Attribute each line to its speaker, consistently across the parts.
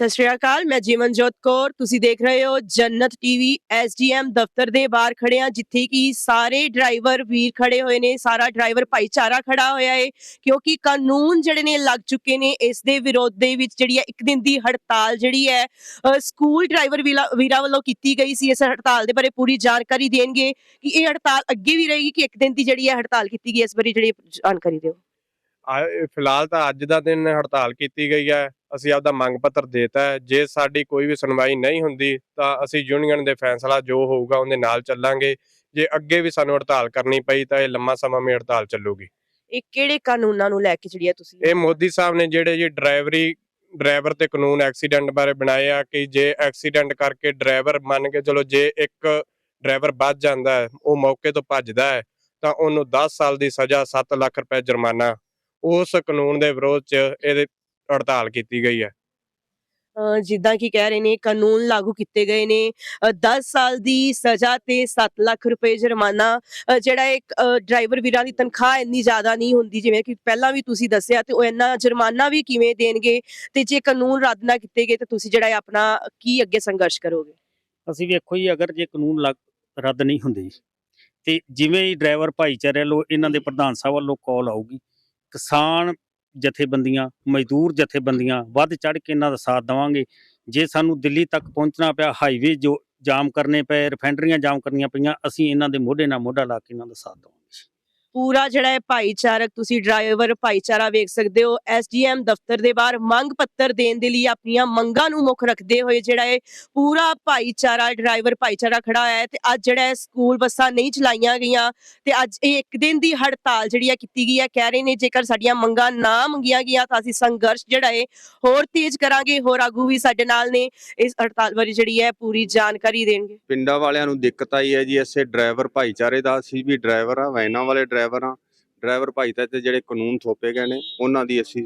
Speaker 1: ਸਤਿ ਸ਼੍ਰੀ ਅਕਾਲ, ਮੈਂ ਜੀਵਨਜੋਤ ਕੌਰ। ਤੁਸੀਂ ਦੇਖ ਰਹੇ ਹੋ ਜੰਨਤ ਟੀਵੀ, ਐਸਡੀਐਮ ਦਫ਼ਤਰ ਦੇ ਬਾਹਰ ਖੜੇ ਆ ਜਿੱਥੇ ਕਿ ਸਾਰੇ ਡਰਾਈਵਰ ਵੀਰ ਖੜੇ ਹੋਏ ਨੇ, ਸਾਰਾ ਡਰਾਈਵਰ ਭਾਈਚਾਰਾ ਖੜਾ ਹੋਇਆ ਹੈ ਕਿਉਂਕਿ ਕਾਨੂੰਨ ਜਿਹੜੇ ਨੇ ਲੱਗ ਚੁੱਕੇ ਨੇ, ਇਸ ਦੇ ਵਿਰੋਧ ਦੇ ਵਿੱਚ ਜਿਹੜੀ ਹੈ ਇੱਕ ਦਿਨ ਦੀ ਹੜਤਾਲ ਜਿਹੜੀ ਹੈ ਸਕੂਲ ਡਰਾਈਵਰ ਵੀਲਾ- ਵੀਰਾਂ ਵੱਲੋਂ ਕੀਤੀ ਗਈ ਸੀ। ਇਸ ਹੜਤਾਲ ਦੇ ਬਾਰੇ ਪੂਰੀ ਜਾਣਕਾਰੀ ਦੇਣਗੇ ਕਿ ਇਹ ਹੜਤਾਲ ਅੱਗੇ ਵੀ ਰਹੇਗੀ ਕਿ ਇੱਕ ਦਿਨ ਦੀ ਜਿਹੜੀ ਹੈ ਹੜਤਾਲ ਕੀਤੀ ਗਈ, ਇਸ ਬਾਰੇ ਜਿਹੜੀ ਜਾਣਕਾਰੀ ਦਿਓ।
Speaker 2: ਫਿਲਹਾਲ ਤਾਂ ਅੱਜ ਦਾ ਦਿਨ ਹੜਤਾਲ ਕੀਤੀ ਗਈ ਹੈ। ਅਸੀਂ ਆਪਦਾ ਮੰਗ ਪੱਤਰ ਦੇਤਾ ਹੈ। ਜੇ ਸਾਡੀ ਕੋਈ ਵੀ ਸੁਣਵਾਈ ਨਹੀਂ ਹੁੰਦੀ ਤਾਂ ਅਸੀਂ ਯੂਨੀਅਨ ਦੇ ਫੈਸਲਾ ਜੋ ਹੋਊਗਾ ਉਹਦੇ ਨਾਲ ਚੱਲਾਂਗੇ। ਜੇ ਅੱਗੇ ਵੀ ਸਾਨੂੰ ਹੜਤਾਲ ਕਰਨੀ ਪਈ ਤਾਂ ਇਹ ਲੰਮਾ ਸਮਾਂ ਮੇ ਹੜਤਾਲ ਚੱਲੂਗੀ।
Speaker 1: ਇਹ ਕਿਹੜੇ ਕਾਨੂੰਨਾਂ ਨੂੰ ਲੈ ਕੇ ਜਿਹੜੀ ਹੈ ਤੁਸੀਂ?
Speaker 2: ਇਹ ਮੋਦੀ ਸਾਹਿਬ ਨੇ ਜਿਹੜੇ ਜੀ ਡਰਾਈਵਰੀ ਡਰਾਈਵਰ ਤੇ ਕਾਨੂੰਨ ਐਕਸੀਡੈਂਟ ਬਾਰੇ ਬਣਾਏ ਆ ਕਿ ਜੇ ਐਕਸੀਡੈਂਟ ਕਰਕੇ ਡਰਾਈਵਰ ਮੰਨ ਕੇ ਚਲੋ ਜੇ ਇੱਕ ਡਰਾਈਵਰ ਬਚ ਜਾਂਦਾ ਹੈ ਉਹ ਮੌਕੇ ਤੋਂ ਭੱਜਦਾ ਹੈ ਤਾਂ ਉਹਨੂੰ 10 ਸਾਲ ਦੀ ਸਜ਼ਾ 7 ਲੱਖ ਰੁਪਏ ਜੁਰਮਾਨਾ ਉਸ ਕਾਨੂੰਨ ਦੇ ਵਿਰੋਧ 'ਚ ਇਹਦੇ ਹੜਤਾਲ ਕੀਤੀ ਗਈ ਹੈ।
Speaker 1: ਜਿੱਦਾਂ ਕਿ ਕਹਿ ਰਹੇ ਨੇ ਕਾਨੂੰਨ ਲਾਗੂ ਕੀਤੇ ਗਏ ਨੇ। ਅ, 10 ਸਾਲ ਦੀ ਸਜ਼ਾ ਤੇ 7 ਲੱਖ ਰੁਪਏ ਜੁਰਮਾਨਾ ਜਿਹੜਾ ਇੱਕ ਡਰਾਈਵਰ ਵੀਰਾਂ ਦੀ ਤਨਖਾਹ ਇੰਨੀ ਜ਼ਿਆਦਾ ਨਹੀਂ ਹੁੰਦੀ ਜਿਵੇਂ ਕਿ ਪਹਿਲਾਂ ਵੀ ਤੁਸੀਂ ਦੱਸਿਆ ਤੇ ਉਹ ਇੰਨਾ ਜੁਰਮਾਨਾ ਵੀ ਕਿਵੇਂ ਦੇਣਗੇ ਤੇ ਜੇ ਕਾਨੂੰਨ ਰੱਦ ਨਾ ਕੀਤੇ ਗਏ ਤਾਂ ਤੁਸੀਂ ਜਿਹੜਾ ਆਪਣਾ ਕੀ ਅੱਗੇ ਸੰਘਰਸ਼ ਕਰੋਗੇ?
Speaker 3: ਅਸੀਂ ਵੇਖੋ ਜੀ ਅਗਰ ਜੇ ਕਾਨੂੰਨ ਰੱਦ ਨਹੀਂ ਹੁੰਦੇ ਤੇ ਜਿਵੇਂ ਹੀ ਡਰਾਈਵਰ ਭਾਈਚਾਰੇ ਵੱਲੋਂ ਇਹਨਾਂ ਦੇ ਪ੍ਰਧਾਨ ਸਾਹਿਬ ਵੱਲੋਂ ਕਾਲ ਆਊਗੀ ਕਿਸਾਨ ਜਥੇਬੰਦੀਆਂ, ਮਜ਼ਦੂਰ ਜਥੇਬੰਦੀਆਂ ਵੱਧ ਚੜ ਕੇ ਇਹਨਾਂ ਦਾ ਸਾਥ ਦੇਵਾਂਗੇ। ਜੇ ਸਾਨੂੰ ਦਿੱਲੀ ਤੱਕ ਪਹੁੰਚਣਾ ਪਿਆ ਹਾਈਵੇ ਜੋ ਜਾਮ ਕਰਨੇ ਪਏ ਰਿਫਾਈਨਰੀਆਂ ਜਾਮ ਕਰਨੀਆਂ ਪਈਆਂ, ਅਸੀਂ ਇਹਨਾਂ ਦੇ ਮੋਢੇ ਨਾਲ ਮੋਢਾ ਲਾ ਕੇ ਇਹਨਾਂ ਦਾ ਸਾਥ ਦੇਵਾਂਗੇ।
Speaker 1: ਪੂਰਾ ਜਿਹੜਾ ਹੈ ਭਾਈਚਾਰਕ ਤੁਸੀਂ ਡਰਾਈਵਰ ਭਾਈਚਾਰਾ ਵੇਖ ਸਕਦੇ ਹੋ ਐਸਡੀਐਮ ਦਫ਼ਤਰ ਦੇ ਬਾਹਰ ਮੰਗ ਪੱਤਰ ਦੇਣ ਦੇ ਲਈ ਆਪਣੀਆਂ ਮੰਗਾਂ ਨੂੰ ਮੁੱਖ ਰੱਖਦੇ ਹੋਏ ਜਿਹੜਾ ਹੈ ਪੂਰਾ ਭਾਈਚਾਰਾ ਡਰਾਈਵਰ ਭਾਈਚਾਰਾ ਖੜਾ ਹੋਇਆ ਹੈ ਤੇ ਅੱਜ ਜਿਹੜਾ ਹੈ ਸਕੂਲ ਬੱਸਾਂ ਨਹੀਂ ਚਲਾਈਆਂ ਗਈਆਂ ਤੇ ਅੱਜ ਇਹ ਇੱਕ ਦਿਨ ਦੀ ਹੜਤਾਲ ਜਿਹੜੀ ਹੈ ਕੀਤੀ ਗਈ ਹੈ, ਕਹਿ ਰਹੇ ਨੇ ਜੇਕਰ ਸਾਡੀਆਂ ਮੰਗਾਂ ਨਾ ਮੰਗੀਆਂ ਗਈਆਂ ਤਾਂ ਅਸੀਂ ਸੰਘਰਸ਼ ਜਿਹੜਾ ਹੈ ਹੋਰ ਤੇਜ਼ ਕਰਾਂਗੇ, ਹੋਰ ਆਗੂ ਵੀ ਸਾਡੇ ਨਾਲ ਨੇ, ਇਸ ਹੜਤਾਲ ਬਾਰੇ ਜਿਹੜੀ ਹੈ ਪੂਰੀ ਜਾਣਕਾਰੀ ਦੇਣਗੇ।
Speaker 4: ਪਿੰਡਾਂ ਵਾਲਿਆਂ ਨੂੰ ਦਿੱਕਤ ਆਈ ਹੈ ਜੀ, ਇਸੇ ਡਰਾਈਵਰ ਭਾਈਚਾਰੇ ਦਾ, ਅਸੀਂ ਵੀ ਡਰਾਈਵਰ ਆ ਵੈਨਾਂ ਵਾਲੇ ਡਰਾਈਵਰ ਆ ਡਰਾਈਵਰ ਭਾਈਚਾਰੇ ਤੇ ਜਿਹੜੇ ਕਾਨੂੰਨ ਥੋਪੇ ਗਏ ਨੇ, ਉਹਨਾਂ ਦੀ ਅਸੀਂ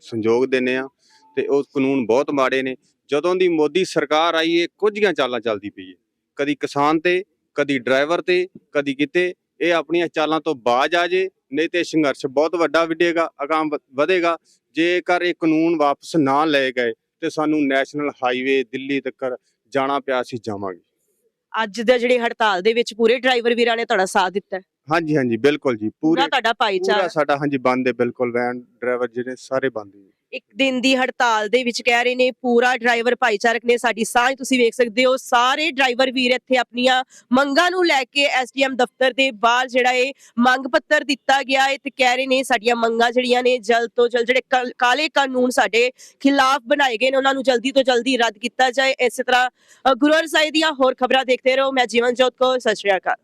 Speaker 4: ਸੰਯੋਗ ਦਿੰਨੇ ਆ ਤੇ ਉਹ ਕਾਨੂੰਨ ਬਹੁਤ ਮਾੜੇ ਨੇ। ਜਦੋਂ ਦੀ ਮੋਦੀ ਸਰਕਾਰ ਆਈ ਹੈ ਕੁਝੀਆਂ ਚਾਲਾਂ ਚੱਲਦੀ ਪਈ ਹੈ। ਕਦੀ ਕਿਸਾਨ ਤੇ, ਕਦੀ ਡਰਾਈਵਰ ਤੇ, ਕਦੀ ਕਿਤੇ ਇਹ ਆਪਣੀਆਂ ਚਾਲਾਂ ਤੋਂ ਬਾਜ ਆ ਜੇ, ਨਹੀਂ ਤੇ ਸੰਘਰਸ਼ ਬਹੁਤ ਵੱਡਾ ਵਿੱਢੇਗਾ, ਅਗਾਂਹ ਵਧੇਗਾ। ਜੇਕਰ ਇਹ ਕਾਨੂੰਨ ਵਾਪਸ ਨਾ ਲਏ ਗਏ, ਤੇ ਸਾਨੂੰ ਨੈਸ਼ਨਲ ਹਾਈਵੇ ਦਿੱਲੀ ਤੱਕ ਜਾਣਾ ਪਿਆ, ਅਸੀਂ ਜਾਵਾਂਗੇ।
Speaker 1: ਅੱਜ ਦੇ ਜਿਹੜੇ ਹੜਤਾਲ ਦੇ ਵਿੱਚ ਪੂਰੇ ਡਰਾਈਵਰ ਵੀਰਾਂ ਨੇ ਤੁਹਾਡਾ ਸਾਥ ਦਿੱਤਾ
Speaker 4: ਹਾਂਜੀ ਹਾਂਜੀ ਬਿਲਕੁਲ ਜੀ
Speaker 1: ਪੂਰਾ
Speaker 4: ਪੂਰੇ
Speaker 1: ਤੁਹਾਡਾ ਭਾਈਚਾਰਾ।
Speaker 4: ਪੂਰਾ ਸਾਡਾ ਹਾਂਜੀ ਬੰਦ ਹੈ ਬਿਲਕੁਲ ਵੈਨ ਡਰਾਈਵਰ ਜਿਹੜੇ ਸਾਰੇ ਬੰਦ ਹੈ
Speaker 1: ਇੱਕ ਦਿਨ ਦੀ ਹੜਤਾਲ ਦੇ ਵਿੱਚ ਕਹਿ ਰਹੇ ਨੇ ਪੂਰਾ ਡਰਾਈਵਰ ਭਾਈਚਾਰਕ ਨੇ ਸਾਡੀ ਸਾਂਝ ਤੁਸੀਂ ਵੇਖ ਸਕਦੇ ਹੋ ਸਾਰੇ ਡਰਾਈਵਰ ਵੀਰ ਇੱਥੇ ਆਪਣੀਆਂ ਮੰਗਾਂ ਨੂੰ ਲੈ ਕੇ ਐਸਡੀਐਮ ਦਫ਼ਤਰ ਦੇ ਬਾਹਰ ਜਿਹੜਾ ਇਹ ਮੰਗ ਪੱਤਰ ਦਿੱਤਾ ਗਿਆ ਹੈ ਤੇ ਕਹਿ ਰਹੇ ਨੇ ਸਾਡੀਆਂ ਮੰਗਾਂ ਜਿਹੜੀਆਂ ਨੇ ਜਲਦ ਤੋਂ ਜਲਦ ਜਿਹੜੇ ਕਲ- ਕਾਲੇ ਕਾਨੂੰਨ ਸਾਡੇ ਖਿਲਾਫ ਬਣਾਏ ਗਏ ਨੇ ਉਹਨਾਂ ਨੂੰ ਜਲਦੀ ਤੋਂ ਜਲਦੀ ਰੱਦ ਕੀਤਾ ਜਾਏ। ਇਸੇ ਤਰ੍ਹਾਂ ਅ, ਗੁਰੂ ਹਰਸਾਏ ਦੀਆਂ ਹੋਰ ਖਬਰਾਂ ਦੇਖਦੇ ਰਹੋ ਮੈਂ ਜੀਵਨ ਜੋਤ ਕੋ ਸਤਿ ਸ਼੍ਰੀ ਅਕਾਲ।